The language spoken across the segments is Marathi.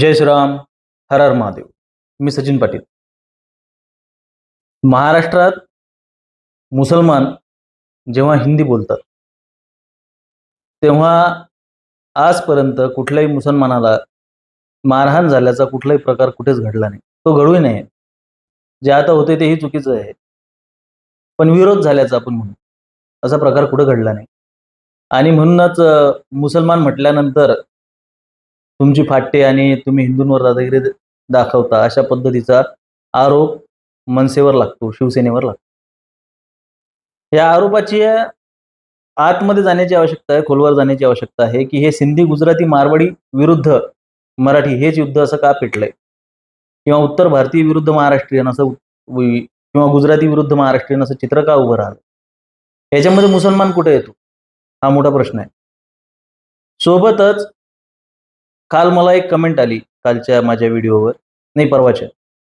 जय श्रीराम हर हर महादेव. मी सचिन पाटील. महाराष्ट्रात मुसलमान जेव्हा हिंदी बोलतात तेव्हा आजपर्यंत कुठल्याही मुसलमानाला मारहाण झाल्याचा कुठलाही प्रकार कुठेच घडला नाही. तो घडूही नाही. जे आता होते तेही चुकीचं आहे. पण विरोध झाल्याचा आपण म्हणू. असा प्रकार कुठे घडला नाही. आणि म्हणूनच मुसलमान म्हटल्यानंतर तुमची फाटते आणि तुम्ही हिंदूंवर दादागिरी दाखवता अशा पद्धतीचा आरोप मनसेवर लागतो शिवसेनेवर लागतो. या आरोपाची आतमध्ये जाण्याची आवश्यकता आहे खोलवर जाण्याची आवश्यकता आहे की हे सिंधी गुजराती मारवाडी विरुद्ध मराठी हेच युद्ध असं का पेटलंय? किंवा उत्तर भारतीय विरुद्ध महाराष्ट्रीयन असं किंवा गुजराती विरुद्ध महाराष्ट्रीयन असं चित्र का उभं राहिलं? याच्यामध्ये मुसलमान कुठे येतो? हा मोठा प्रश्न आहे. सोबतच काल मला एक कमेंट आली कालच्या माझ्या व्हिडिओवर नाही परवाच्या.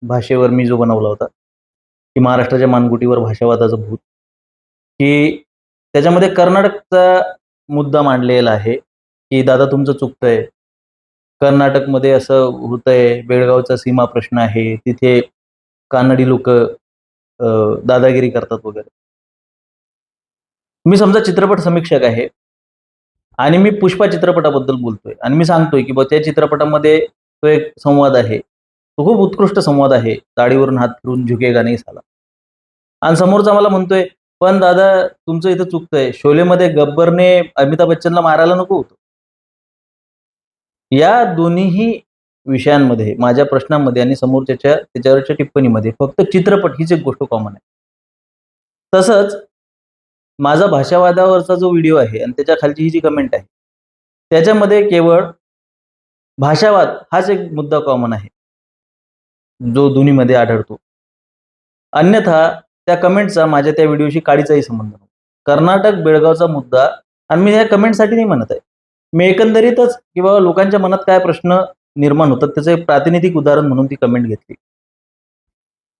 भाषेवर मी जो बनवला होता की महाराष्ट्राच्या मानगुटीवर भाषावादाचं भूत की त्याच्यामध्ये कर्नाटकचा मुद्दा मांडलेला आहे की दादा तुमचं चुकतंय. कर्नाटकमध्ये असं होतंय बेळगावचा सीमा प्रश्न आहे तिथे कानडी लोक दादागिरी करतात वगैरे. मी समजा चित्रपट समीक्षक आहे आणि मी पुष्पा चित्रपटाबद्दल बोलतोय. आणि मी सांगतोय की बा त्या चित्रपटामध्ये तो एक संवाद आहे. तो खूप उत्कृष्ट संवाद आहे. दाढीवरून हात फिरून झुकेगा नाही झाला आणि समोरचा मला म्हणतोय पण दादा तुमचं इथं चुकतंय. शोलेमध्ये गब्बरने अमिताभ बच्चनला मारायला नको होतं. या दोन्हीही विषयांमध्ये माझ्या प्रश्नांमध्ये आणि समोरच्याच्या त्याच्यावरच्या टिप्पणीमध्ये फक्त चित्रपट हीच एक गोष्ट कॉमन आहे. तसंच माझा भाषावादावरचा जो व्हिडिओ आहे आणि त्याच्या खालची ही जी कमेंट आहे त्याच्यामध्ये केवळ भाषावाद हाच एक मुद्दा कॉमन आहे जो दोन्हीमध्ये आढळतो. अन्यथा त्या कमेंटचा माझ्या त्या व्हिडिओशी काडीचाही संबंध नाही कर्नाटक बेळगावचा मुद्दा आणि मी या कमेंटसाठी नाही म्हणत आहे. मी एकंदरीतच किंवा लोकांच्या मनात काय प्रश्न निर्माण होतात त्याचं एक प्रातिनिधिक उदाहरण म्हणून ती कमेंट घेतली.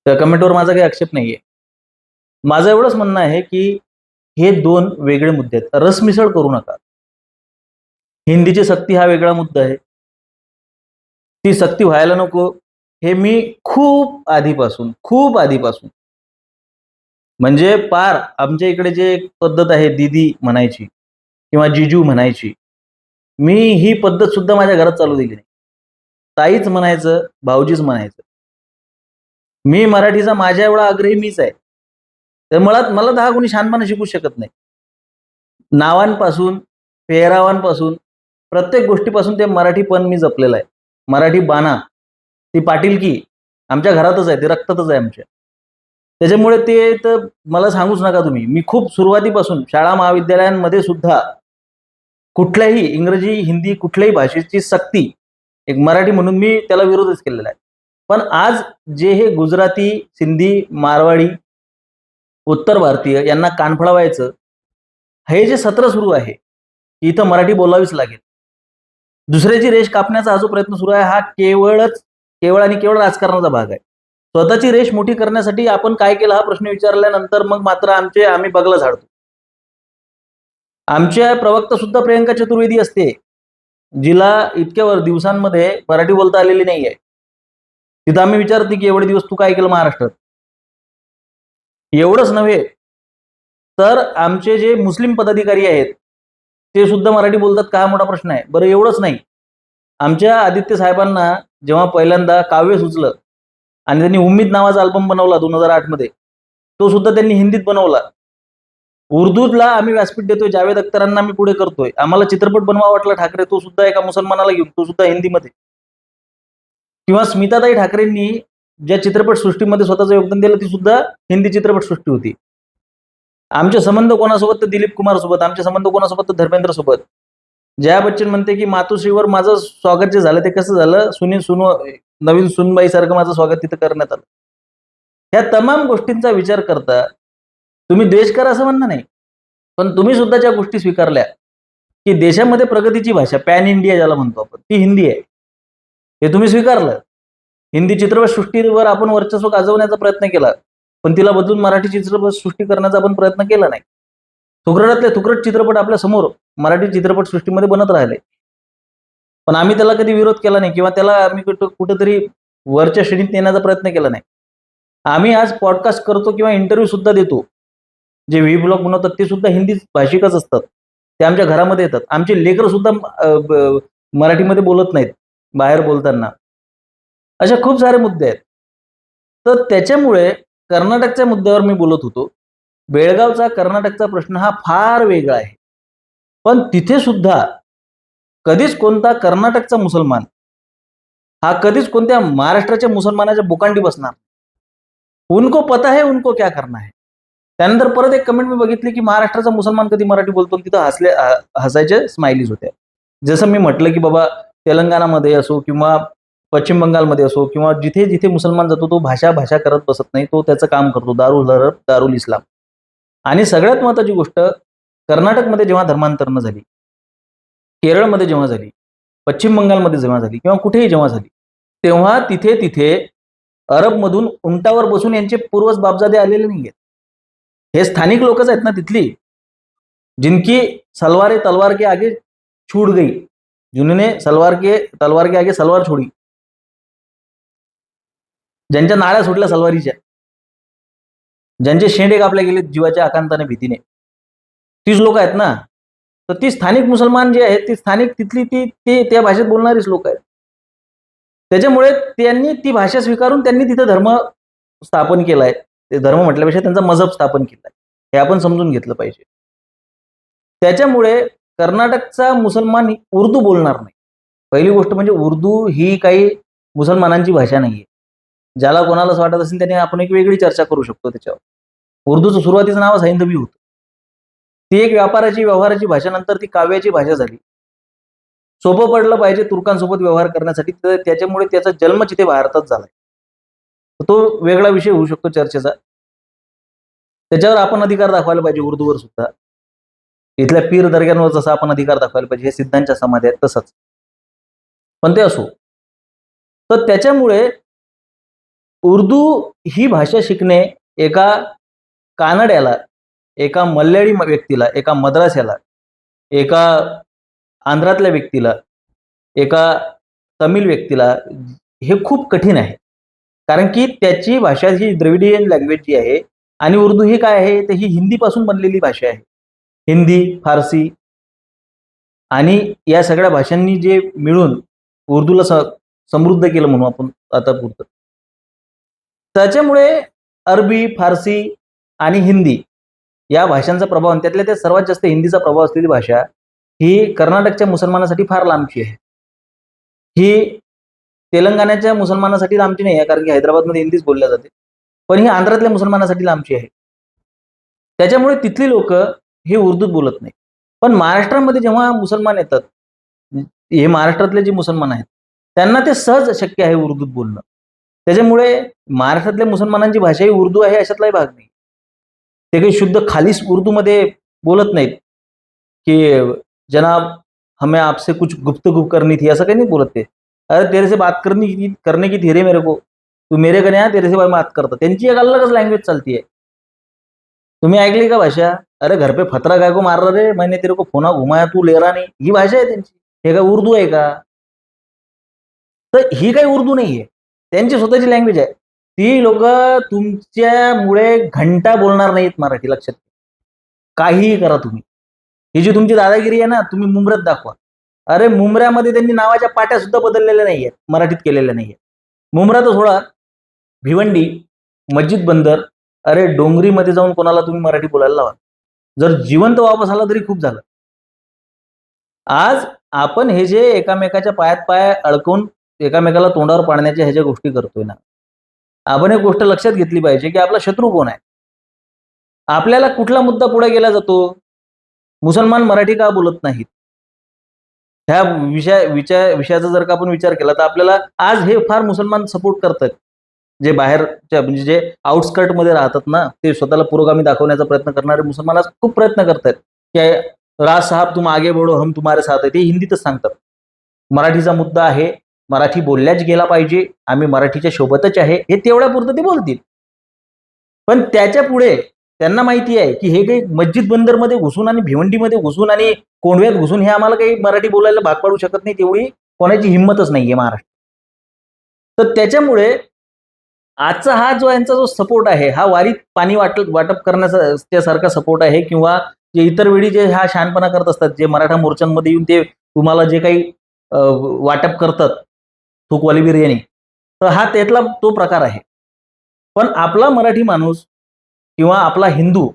त्या कमेंटवर माझा काही आक्षेप नाहीये. माझं एवढंच म्हणणं आहे की हे दोन वेगळे मुद्दे आहेत. रसमिसळ करू नका. हिंदीची सक्ती हा वेगळा मुद्दा आहे. ती सक्ती व्हायला नको. हे मी खूप आधीपासून खूप आधीपासून. म्हणजे पार आमच्या इकडे जे पद्धत आहे दीदी म्हणायची किंवा जिजू म्हणायची मी ही पद्धत सुद्धा माझ्या घरात चालू दिली नाही. ताईच म्हणायचं भाऊजीच म्हणायचं. मी मराठीचा माझ्या एवढा आग्रही मीच आहे. तर मला मला दहा कोणी शहाणपणा शिकू शकत नाही. नावांपासून पेहरावांपासून प्रत्येक गोष्टीपासून ते मराठीपण मी जपलेलं आहे. मराठी बाणा ती पाटीलकी आमच्या घरातच आहे ते रक्तातच आहे आमच्या. त्याच्यामुळे ते तर मला सांगूच नका तुम्ही. मी खूप सुरुवातीपासून शाळा महाविद्यालयांमध्ये सुद्धा कुठल्याही इंग्रजी हिंदी कुठल्याही भाषेची सक्ती एक मराठी म्हणून मी त्याला विरोधच केलेला आहे. पण आज जे हे गुजराती सिंधी मारवाडी उत्तर भारतीय यांना कानफळावायचं हे जे सत्र सुरू आहे इथं मराठी बोलावीच लागेल. दुसऱ्याची रेष कापण्याचा हा जो प्रयत्न सुरू आहे हा केवळच केवळ आणि केवळ राजकारणाचा भाग आहे. स्वतःची रेष मोठी करण्यासाठी आपण काय केलं हा प्रश्न विचारल्यानंतर मग मात्र आमचे आम्ही बगला झाडतो. आमच्या प्रवक्ता सुद्धा प्रियंका चतुर्वेदी असते. जिला इतक्या वर दिवसांमध्ये मराठी बोलता आलेली नाही आहे तिथं आम्ही विचारते की एवढे दिवस तू काय केलं महाराष्ट्रात? एवढंच नव्हे तर आमचे जे मुस्लिम पदाधिकारी आहेत ते सुद्धा मराठी बोलतात का मोठा प्रश्न आहे. बरं एवढंच नाही. आमच्या आदित्य साहेबांना जेव्हा पहिल्यांदा काव्य सुचलं आणि त्यांनी उम्मीद नावाचा अल्बम बनवला दोन हजार आठमध्ये तो सुद्धा त्यांनी हिंदीत बनवला. उर्दूला आम्ही व्यासपीठ देतोय जावेद अख्तरांना आम्ही पुढे करतोय. आम्हाला चित्रपट बनवा वाटला ठाकरे तो सुद्धा एका मुसलमानाला घेऊन तो सुद्धा हिंदीमध्ये. किंवा स्मिताताई ठाकरेंनी ज्या चित्रपट सृष्टीमध्ये स्वतःचं योगदान दिलं ती सुद्धा हिंदी चित्रपट सृष्टी होती. आमचे संबंध कोणासोबत? तर दिलीप कुमार सोबत आमचे संबंध कोणासोबत? तर धर्मेंद्र सोबत जया बच्चन म्हणते की मातोश्रीवर माझं स्वागत जे झालं ते कसं झालं? सुनील सुन नवीन सुनबाई सारखं माझं स्वागत तिथं करण्यात आलं. ह्या तमाम गोष्टींचा विचार करता तुम्ही द्वेष करा असं म्हणणं नाही. पण तुम्ही सुद्धा ज्या गोष्टी स्वीकारल्या की देशामध्ये प्रगतीची भाषा पॅन इंडिया ज्याला म्हणतो आपण ती हिंदी आहे. हे तुम्ही स्वीकारलं. हिंदी चित्रपट सृष्टीवर आपण वर्चस्व गाजवण्याचा प्रयत्न केला पण तिला बदलून मराठी चित्रपट सृष्टी करण्याचा आपण प्रयत्न केला नाही. तुकरडातले तुकरट चित्रपट आपल्यासमोर मराठी चित्रपट सृष्टीमध्ये बनत राहिले. पण आम्ही त्याला कधी विरोध केला नाही किंवा त्याला आम्ही कुठं कुठंतरी वरच्या श्रेणीत नेण्याचा प्रयत्न केला नाही. आम्ही आज पॉडकास्ट करतो किंवा इंटरव्ह्यू सुद्धा देतो. जे व्ही ब्लॉग बनवतात ते सुद्धा हिंदी भाषिकच असतात. ते आमच्या घरामध्ये येतात. आमचे लेकर सुद्धा मराठीमध्ये बोलत नाहीत बाहेर बोलताना. अशा खूप सारे मुद्दे आहेत. तर त्याच्यामुळे कर्नाटकच्या मुद्द्यावर मी बोलत होतो. बेळगावचा कर्नाटकचा प्रश्न हा फार वेगळा आहे. पण तिथे सुद्धा कधीच कोणता कर्नाटकचा मुसलमान हा कधीच कोणत्या महाराष्ट्राच्या मुसलमानाच्या बुकांडी बसणार उनको पता है उनको क्या करना है त्यानंतर परत एक कमेंट मी बघितली की महाराष्ट्राचा मुसलमान कधी मराठी बोलतो तिथं हसले हसायचे स्माइलीज होत्या. जसं मी म्हटलं की बाबा तेलंगणामध्ये असो किंवा पश्चिम बंगालमध्ये असो किंवा जिथे जिथे मुसलमान जातो तो भाषा भाषा करत बसत नाही तो त्याचं काम करतो दारुल हरब दारुल इस्लाम. आणि सगळ्यात महत्वाची गोष्ट कर्नाटकमध्ये जेव्हा धर्मांतरणं झाली केरळमध्ये जेव्हा झाली पश्चिम बंगालमध्ये जेव्हा झाली किंवा कुठेही जेव्हा झाली तेव्हा तिथे तिथे अरबमधून उंटावर बसून यांचे पूर्वज बापजादे आलेले नाही आहेत हे स्थानिक लोकच आहेत ना तिथली? जिनकी सलवार तलवार के आगे छूट गई. जिन्होंने सलवार के तलवार के आगे सलवार छोडी. ज्यांच्या नाळ्या सुटल्या सलवारीच्या. ज्यांचे शेंडे कापले गेले जीवाच्या आकांताने भीतीने. तीच लोक आहेत ना? तर ती स्थानिक मुसलमान जे आहेत ती स्थानिक तिथली ती ते त्या भाषेत बोलणारीच लोक आहेत. त्याच्यामुळे त्यांनी ती भाषा स्वीकारून त्यांनी तिथं धर्म स्थापन केलाय. ते धर्म म्हटल्यापेक्षा त्यांचा मजहब स्थापन केलाय. हे आपण समजून घेतलं पाहिजे. त्याच्यामुळे कर्नाटकचा मुसलमान उर्दू बोलणार नाही. पहिली गोष्ट म्हणजे उर्दू ही काही मुसलमानांची भाषा नाहीये. ज्याला कोणाला असं वाटत असेल त्याने आपण एक वेगळी चर्चा करू शकतो त्याच्यावर. उर्दूचं सुरुवातीचं नाव हैंदवी होतं. ती एक व्यापाराची व्यवहाराची भाषा नंतर ती काव्याची भाषा झाली. सोपं पडलं पाहिजे तुर्कांसोबत व्यवहार करण्यासाठी तर त्याच्यामुळे त्याचा जन्म जिथे भारतात झालाय तो वेगळा विषय होऊ शकतो चर्चेचा. त्याच्यावर आपण अधिकार दाखवायला पाहिजे उर्दूवर सुद्धा. इथल्या पीर दर्ग्यांवर जसा आपण अधिकार दाखवायला पाहिजे हे सिद्धांच्या समाधी आहेत तसंच. पण ते असो. तर त्याच्यामुळे उर्दू ही भाषा शिकणे एका कानड्याला एका मल्याळी व्यक्तीला एका मद्रास्याला एका आंध्रातल्या व्यक्तीला एका तमिळ व्यक्तीला हे खूप कठीण आहे. कारण की त्याची भाषा ही द्रविडियन लँग्वेज जी आहे आणि उर्दू ही काय आहे? तर ही हिंदीपासून बनलेली भाषा आहे. हिंदी फारसी आणि या सगळ्या भाषांनी जे मिळून उर्दूला स- समृद्ध केलं म्हणू आपण आता पुरतं. त्याच्यामुळे अरबी फारसी आणि हिंदी या भाषांचा प्रभाव आणि त्यातल्या त्या सर्वात जास्त हिंदीचा प्रभाव असलेली भाषा ही कर्नाटकच्या मुसलमानासाठी फार लांबची आहे. ही तेलंगणाच्या मुसलमानासाठी लांबची नाही आहे कारण की हैदराबादमध्ये हिंदीच बोलल्या जाते. पण ही आंध्रातल्या मुसलमानासाठी लांबची आहे. त्याच्यामुळे तिथली लोक हे उर्दूत बोलत नाही पण महाराष्ट्रामध्ये जेव्हा मुसलमान येतात हे महाराष्ट्रातले जे मुसलमान आहेत त्यांना ते सहज शक्य आहे उर्दूत बोलणं. त्याच्यामुळे महाराष्ट्रातल्या मुसलमानांची भाषा ही उर्दू आहे अशातलाही भाग नाही. ते काही शुद्ध खालीस उर्दूमध्ये बोलत नाहीत. की जनाब हमें आपसे कुछ गुप्तगुप करनी थी असं काही नाही बोलत ते. अरे तेरे से बात करनी की करने की थी रे मेरे को. तू मेरे कने या तेरे से बात करता. त्यांची एक अलगच लँग्वेज चालती आहे तुम्ही ऐकली का भाषा? अरे घर पे फतरा काय को मार रे? मैंने तेरे को फोना घुमाया तू लेरा नाही. ही भाषा आहे त्यांची. हे काय उर्दू आहे का? तर ही काही उर्दू नाहीये. त्यांची स्वतःची लँग्वेज आहे. ती लोक तुमच्यामुळे घंटा बोलणार नाहीत मराठी लक्षात काहीही करा तुम्ही. ही जी तुमची दादागिरी आहे ना तुम्ही मुंबऱ्यात दाखवा. अरे मुंबऱ्यामध्ये त्यांनी नावाच्या पाट्या सुद्धा बदललेल्या नाही आहेत मराठीत केलेल्या नाहीये मुंब्रा तर सोडा. भिवंडी मस्जिद बंदर अरे डोंगरीमध्ये जाऊन कोणाला तुम्ही मराठी बोलायला लावा. जर जिवंत वापस आला तरी खूप झालं. आज आपण हे जे एकामेकाच्या पायात पाय अडकवून एकामेकाला तोंडावर पाडण्याच्या ह्याच्या गोष्टी करतोय ना. आपण एक गोष्ट लक्षात घेतली पाहिजे की आपला शत्रू कोण आहे? आपल्याला कुठला मुद्दा पुढे गेला जातो? मुसलमान मराठी का बोलत नाहीत? ह्या विषय विषय विषयाचा जर का आपण विचार केला तर आपल्याला आज हे फार मुसलमान सपोर्ट करतात. जे बाहेरच्या म्हणजे जे आउटस्कर्टमध्ये राहतात ना ते स्वतःला पुरोगामी दाखवण्याचा प्रयत्न करणारे मुसलमान आज खूप प्रयत्न करतात. की राज साहेब तुम आगे बढो हम तुम्हारे साथ आहे ते हिंदीतच सांगतात. मराठीचा मुद्दा आहे मराठी बोलल्याच गेला पाहिजे. आम्ही मराठीच्या सोबतच आहे. हे तेवढ्या पुरतं ते बोलतील. पण त्याच्या पुढे त्यांना माहिती आहे की हे काही मस्जिद बंदरमध्ये घुसून आणि भिवंडीमध्ये घुसून आणि कोंडव्यात घुसून हे आम्हाला काही मराठी बोलायला भाग पाडू शकत नाही तेवढी कोणाची हिंमतच नाहीये महाराष्ट्र. तर त्याच्यामुळे आजचा हा जो यांचा जो सपोर्ट आहे हा वारीत पाणी वाट वाटप करण्याचा त्यासारखा सपोर्ट आहे किंवा जे इतर वेळी जे हा शहाणपणा करत असतात जे मराठा मोर्चांमध्ये येऊन ते तुम्हाला जे काही अं, वाटप करतात थूकवाली बिर्याणी. तर हा त्यातला तो प्रकार आहे. पण आपला मराठी माणूस किंवा आपला हिंदू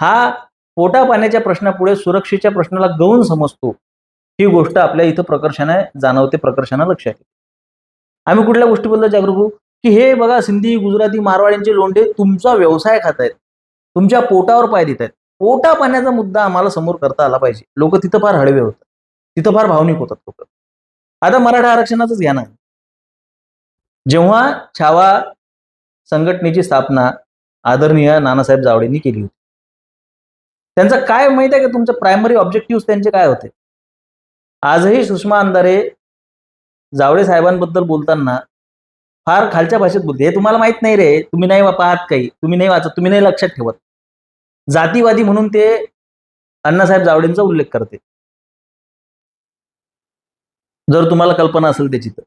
हा पोटा पाण्याच्या प्रश्नापुढे सुरक्षेच्या प्रश्नाला गौण समजतो. ही गोष्ट आपल्या इथं प्रकर्षाने जाणवते प्रकर्षाने लक्षात येते आम्ही कुठल्या गोष्टीबद्दल जागरूक होऊ? की हे बघा सिंधी गुजराती मारवाड्यांचे लोंढे तुमचा व्यवसाय खात आहेत. तुमच्या पोटावर पाय देत आहेत. पोटा पाण्याचा मुद्दा आम्हाला समोर करता आला पाहिजे. लोक तिथं फार हळवे होतात. तिथं फार भावनिक होतात लोक. आता मराठा आरक्षणाचंच घ्या ना. जेव्हा छावा संघटनेची स्थापना आदरणीय नानासाहेब जावडेंनी केली होती. त्यांचं काय माहीत आहे का तुमचं प्रायमरी ऑब्जेक्टिव्ह त्यांचे काय होते? आजही सुषमा अंधारे जावडे साहेबांबद्दल बोलताना फार खालच्या भाषेत बोलते. हे तुम्हाला माहीत नाही रे. तुम्ही नाही पाहत काही. तुम्ही नाही वाचत. तुम्ही नाही लक्षात ठेवत. जातीवादी म्हणून ते अण्णासाहेब जावडेंचा उल्लेख करते. जर तुम्हाला कल्पना असेल त्याची तर.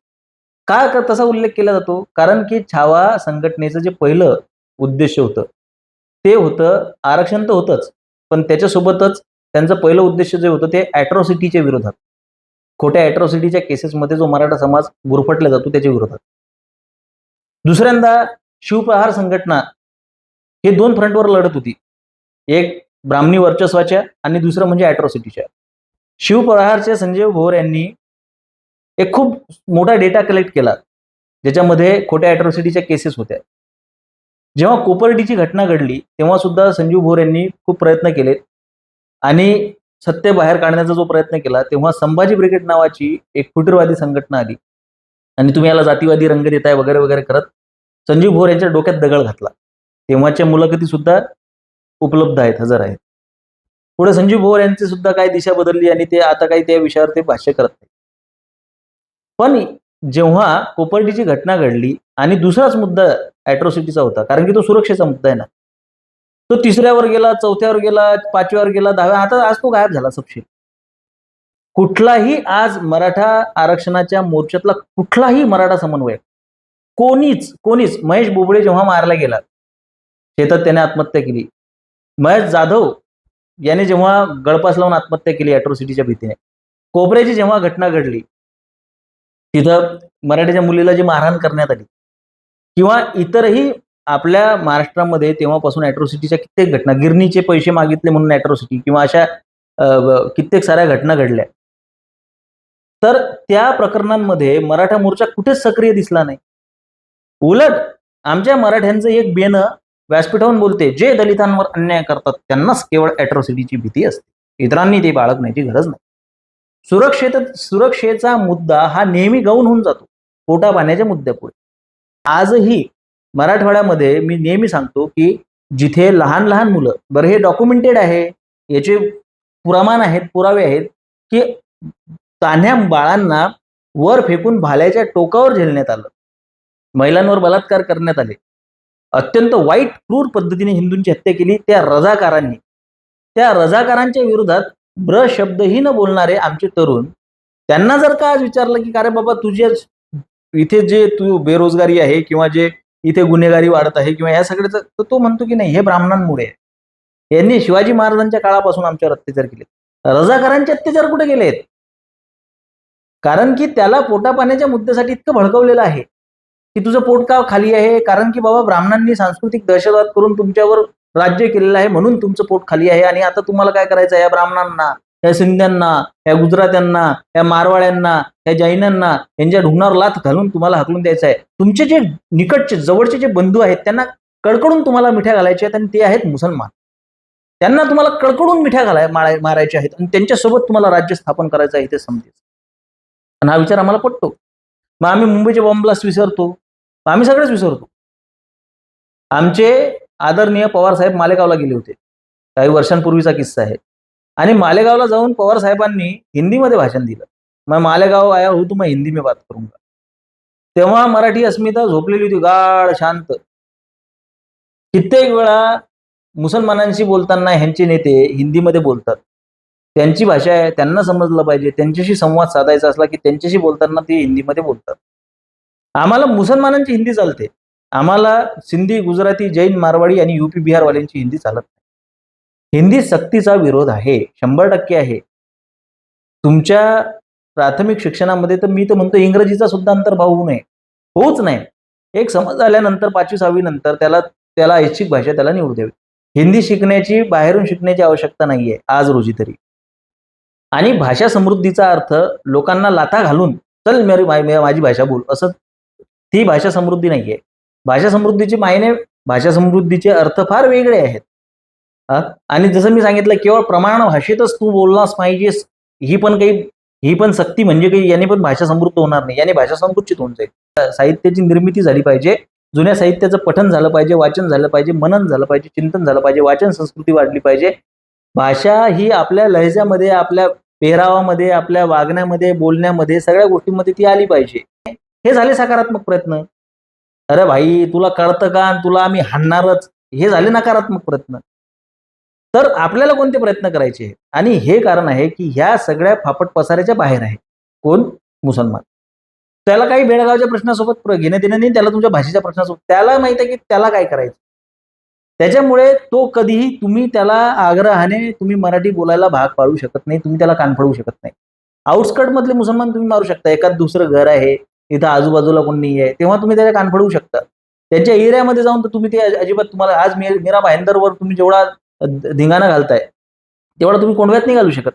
का तसा उल्लेख केला जातो? कारण की छावा संघटनेचं जे पहिलं उद्देश होतं ते होतं आरक्षण तर होतंच पण त्याच्यासोबतच त्यांचं पहिलं उद्देश जे होतं ते ॲट्रॉसिटीच्या विरोधात. खोट्या ॲट्रॉसिटीच्या केसेसमध्ये जो मराठा समाज गुरफटला जातो त्याच्या विरोधात. दुसऱ्यांदा शिवप्रहार संघटना हे दोन फ्रंटवर लढत होती. एक ब्राह्मणी वर्चस्वाच्या आणि दुसरं म्हणजे ॲट्रॉसिटीच्या शिवप्रहारचे संजय भोर यांनी एक खूप मोठा डेटा कलेक्ट केला. ज्याच्यामध्ये खोट्या अॅट्रॉसिटीच्या केसेस होत्या. जेव्हा कोपर्डीची घटना घडली तेव्हा सुद्धा संजीव भोर यांनी खूप प्रयत्न केले आणि सत्य बाहेर काढण्याचा जो प्रयत्न केला तेव्हा संभाजी ब्रिगेड नावाची एक फुटीरवादी संघटना आली. आणि तुम्ही याला जातीवादी रंग देताय वगैरे वगैरे करत संजीव भोर यांच्या डोक्यात दगड घातला. तेव्हाच्या मुलाखती सुद्धा उपलब्ध आहेत हजर आहेत. पुढे संजीव भोर यांची सुद्धा काय दिशा बदलली आणि ते आता काही त्या विषयावर ते भाष्य करत नाही पण जेव्हा कोपर्डीची घटना घडली आणि दुसराच मुद्दा अॅट्रॉसिटीचा होता कारण की तो सुरक्षेचा मुद्दा आहे ना तो तिसऱ्यावर गेला चौथ्यावर गेला पाचव्यावर गेला दहाव्या आता आज तो गायब झाला सपशील. कुठलाही आज मराठा आरक्षणाच्या मोर्चातला कुठलाही मराठा समन्वयक कोणीच कोणीच महेश बोबडे जेव्हा मारला गेला शेतात त्याने आत्महत्या केली. महेश जाधव याने जेव्हा गळपास लावून आत्महत्या केली अॅट्रोसिटीच्या भीतीने. कोपऱ्याची जेव्हा घटना घडली तिथं मराठीच्या मुलीला जी मारहाण करण्यात आली. किंवा इतरही आपल्या महाराष्ट्रामध्ये तेव्हापासून ॲट्रॉसिटीच्या कित्येक घटना गिरणीचे पैसे मागितले म्हणून ॲट्रॉसिटी किंवा अशा कित्येक साऱ्या घटना घडल्या. तर त्या प्रकरणांमध्ये मराठा मोर्चा कुठेच सक्रिय दिसला नाही. उलट आमच्या मराठ्यांचं एक बेनं व्यासपीठावून बोलते जे दलितांवर अन्याय करतात त्यांनाच केवळ ॲट्रॉसिटीची भीती असते. इतरांनी ते बाळगण्याची गरज नाही. सुरक्षेत सुरक्षेचा मुद्दा हा नेहमी गौण होऊन जातो. पोटा पाण्याच्या मुद्द्यापुढे. आजही मराठवाड्यामध्ये मी नेहमी सांगतो की जिथे लहान लहान मुलं बरं हे डॉक्युमेंटेड आहे याचे पुरामान आहेत पुरावे आहेत की तान्ह्या बाळांना वर फेकून भाल्याच्या टोकावर झेलण्यात आलं. महिलांवर बलात्कार करण्यात आले. अत्यंत वाईट क्रूर पद्धतीने हिंदूंची हत्या केली. त्या रजाकारांनी. त्या रजाकारांच्या विरोधात ब्र शब्दही न बोलणारे आमचे तरुण त्यांना जर का आज विचारलं की अरे बाबा तुझे इथे जे तू बेरोजगारी आहे किंवा जे इथे गुन्हेगारी वाढत आहे किंवा या सगळ्याचं तर तो म्हणतो की नाही हे ब्राह्मणांमुळे आहे. यांनी शिवाजी महाराजांच्या काळापासून आमच्यावर अत्याचार केले रजाकारांचे अत्याचार कुठे गेलेत कारण की त्याला पोटापाण्याच्या मुद्द्यासाठी इतकं भडकवलेलं आहे की तुझं पोट का खाली आहे कारण की बाबा ब्राह्मणांनी सांस्कृतिक दहशतवाद करून तुमच्यावर राज्य केलेलं आहे म्हणून तुमचं पोट खाली आहे. आणि आता तुम्हाला काय करायचं आहे? या ब्राह्मणांना या सिंध्यांना या गुजरात्यांना या मारवाड्यांना या जैनांना यांच्या ढुंगणावर लाथ घालून तुम्हाला हकलून द्यायचं आहे. तुमचे जे निकटचे जवळचे जे बंधू आहेत त्यांना कडकडून तुम्हाला मिठ्या घालायच्या आहेत आणि ते आहेत मुसलमान. त्यांना तुम्हाला कडकडून मिठ्या घालाय मारायच्या आहेत आणि त्यांच्यासोबत तुम्हाला राज्य स्थापन करायचं आहे ते समजेल. आणि हा विचार आम्हाला पटतो. मग आम्ही मुंबईचे बॉम्ब ब्लास्ट विसरतो आम्ही सगळेच विसरतो. आमचे आदरणीय पवार साहेब मालेगावला गेले होते. काही वर्षांपूर्वीचा किस्सा आहे. आणि मालेगावला जाऊन पवार साहेबांनी हिंदीमध्ये भाषण दिलं. मग मालेगाव आया हो तुम्हाला मैं हिंदी में बात करूंगा तेव्हा मराठी अस्मिता झोपलेली होती गाढ शांत. कित्येक वेळा मुसलमानांशी बोलताना ह्यांचे नेते हिंदीमध्ये बोलतात. त्यांची भाषा आहे त्यांना समजलं पाहिजे त्यांच्याशी संवाद साधायचा असला की त्यांच्याशी बोलताना ते हिंदीमध्ये बोलतात. आम्हाला मुसलमानांची हिंदी चालते. आम्हाला सिंधी गुजराती जैन मारवाडी आणि युपी बिहारवाल्यांची हिंदी चालत नाही. हिंदी सक्तीचा विरोध आहे शंभर टक्के आहे. तुमच्या प्राथमिक शिक्षणामध्ये तर मी तर म्हणतो इंग्रजीचा सुद्धा अंतर्भाव होऊ नये. होऊच नाही एक समज आल्यानंतर पाचवी सहावी नंतर त्याला त्याला ऐच्छिक भाषा त्याला निवड द्यावी. हिंदी शिकण्याची बाहेरून शिकण्याची आवश्यकता नाहीये आज रोजी तरी. आणि भाषा समृद्धीचा अर्थ लोकांना लाथा घालून चल मेरी माझी भाषा बोल असं ती भाषा समृद्धी नाहीये. भाषा समृद्धीचे मायने भाषा समृद्धीचे अर्थ फार वेगळे आहेत. आणि जसं मी सांगितलं केवळ प्रमाण भाषेतच तू बोललास पाहिजेस ही पण काही ही पण सक्ती म्हणजे काही याने पण भाषा समृद्ध होणार नाही. याने भाषा संकुचित होऊन जाईल. साहित्याची निर्मिती झाली पाहिजे जुन्या साहित्याचं पठन झालं पाहिजे वाचन झालं पाहिजे मनन झालं पाहिजे चिंतन झालं पाहिजे वाचन संस्कृती वाढली पाहिजे. भाषा ही आपल्या लहजामध्ये आपल्या पेहरावामध्ये आपल्या वागण्यामध्ये बोलण्यामध्ये सगळ्या गोष्टींमध्ये ती आली पाहिजे. हे झाले सकारात्मक प्रयत्न. अरे भाई तुला कळतं का? आणि तुला आम्ही हाणणारच. हे झाले नकारात्मक प्रयत्न. तर आपल्याला कोणते प्रयत्न करायचे? आणि हे कारण आहे की ह्या सगळ्या फापट पसाऱ्याच्या बाहेर आहे. कोण? मुसलमान. त्याला काही बेळगावच्या प्रश्नासोबत घेणे घेणं देणं नाही त्याला तुमच्या भाषेच्या प्रश्नासोबत. त्याला माहीत आहे की त्याला काय करायचं? त्याच्यामुळे तो कधीही तुम्ही त्याला आग्रहाने तुम्ही मराठी बोलायला भाग पाडू शकत नाही तुम्ही त्याला कान पडवू शकत नाही. आउटस्कट मधले मुसलमान तुम्ही मारू शकता. एखाद दुसरं घर आहे इथं आजूबाजूला कोण नाही आहे तेव्हा तुम्ही त्याला कान पडवू शकता. त्यांच्या एरियामध्ये जाऊन तर तुम्ही ते अजिबात तुम्हाला आज मी मीरा भाईंदरवर तुम्ही जेवढा धिंगाणा घालताय तेवढा तुम्ही कोंडव्यात नाही घालू शकत.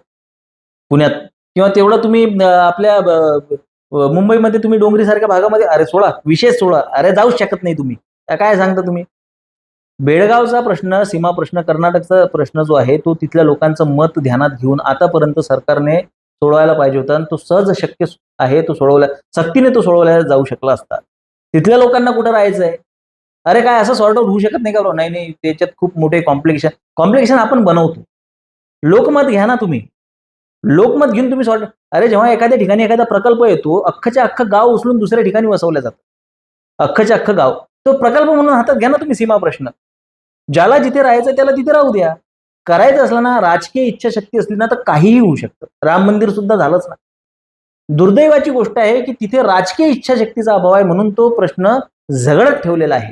पुण्यात. किंवा तेवढं तुम्ही आपल्या मुंबईमध्ये तुम्ही डोंगरीसारख्या भागामध्ये अरे सोडा विशेष सोडा अरे जाऊच शकत नाही तुम्ही. काय सांगता तुम्ही? बेळगावचा प्रश्न सीमा प्रश्न कर्नाटकचा प्रश्न जो आहे तो तिथल्या लोकांचं मत ध्यानात घेऊन आतापर्यंत सरकारने सोडवायला पाहिजे होता. आणि तो सहज शक्य आहे तो सोडवला सक्तीने तो सोडवला जाऊ शकला असता. तिथल्या लोकांना कुठं राहायचं आहे अरे काय असं सॉर्ट आउट होऊ शकत नाही का नाही नाही. त्याच्यात खूप मोठे कॉम्प्लिकेशन कॉम्प्लिकेशन आपण बनवतो. लोकमत घ्या ना तुम्ही. लोकमत घेऊन तुम्ही सॉर्ट अरे जेव्हा एखाद्या ठिकाणी एखादा प्रकल्प येतो अख्खच्या अख्खं गाव उचलून दुसऱ्या ठिकाणी वसवलं जातं. अख्खच्या अख्खं गाव. तो प्रकल्प म्हणून हातात घ्या ना तुम्ही सीमा प्रश्न. ज्याला जिथे राहायचं त्याला तिथे राहू द्या. करायचं असलं ना राजकीय इच्छाशक्ती असली ना तर काहीही होऊ शकतं. राम मंदिर सुद्धा झालंच ना दुर्दैवाची गोष्ट आहे की तिथे राजकीय इच्छाशक्तीचा अभाव आहे म्हणून तो प्रश्न झगडत ठेवलेला आहे.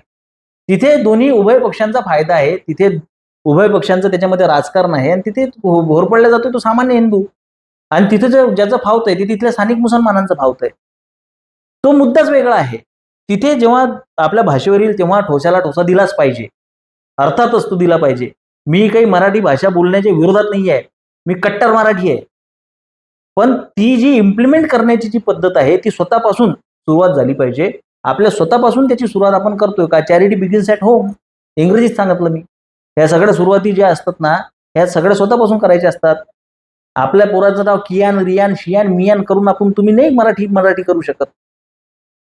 तिथे दोन्ही उभय पक्षांचा फायदा आहे. तिथे उभय पक्षांचं त्याच्यामध्ये राजकारण आहे आणि तिथे हो, भोर पडला जातो तो सामान्य हिंदू. आणि तिथे जे ज्याचं फावतंय ते तिथल्या स्थानिक मुसलमानांचं फावतंय. तो मुद्दाच वेगळा आहे. तिथे जेव्हा आपल्या भाषेवर येईल तेव्हा ठोसाला ठोसा दिलाच पाहिजे. अर्थातच तो दिला पाहिजे. मी काही मराठी भाषा बोलण्याच्या विरोधात नाही आहे. मी कट्टर मराठी आहे. पण ती जी इम्प्लिमेंट करण्याची जी पद्धत आहे ती स्वतःपासून सुरुवात झाली पाहिजे. आपल्या स्वतःपासून त्याची सुरुवात आपण करतोय का? चॅरिटी बिगिन्स ॲट होम इंग्रजीत सांगितलं मी. ह्या सगळ्या सुरुवाती ज्या असतात ना ह्या सगळ्या स्वतःपासून करायच्या असतात. आपल्या पोराचं नाव कियान रियान शियान मियान करून आपण तुम्ही नाही मराठी मराठी करू शकत.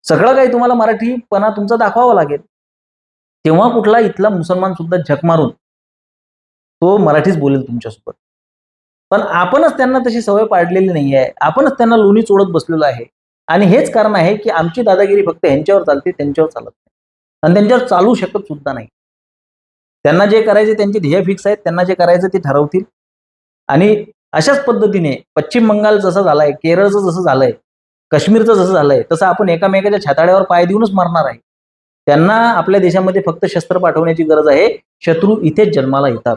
सगळं काही तुम्हाला मराठीपणा तुमचा दाखवावा लागेल. तेव्हा कुठला इथला मुसलमान सुद्धा झक मारून तो मराठीच बोलेल तुमच्यासोबत. पण आपणच त्यांना तशी सवय पाडलेली नाही आहे आपणच त्यांना लोणी चोडत बसलेलो आहे. आणि हेच कारण आहे की आमची दादागिरी फक्त यांच्यावर चालते त्यांच्यावर चालत नाही. आणि त्यांच्यावर चालू शकत सुद्धा नाही. त्यांना जे करायचे त्यांचे ध्येय फिक्स आहेत त्यांना जे करायचं ते ठरवतील. आणि अशाच पद्धतीने पश्चिम बंगाल जसं झालंय केरळचं जसं झालंय काश्मीरचं जसं झालंय तसं आपण एकामेकाच्या छाताड्यावर पाय देऊनच मारणार आहे. त्यांना आपल्या देशामध्ये फक्त शस्त्र पाठवण्याची गरज आहे. शत्रू इथेच जन्माला येतात.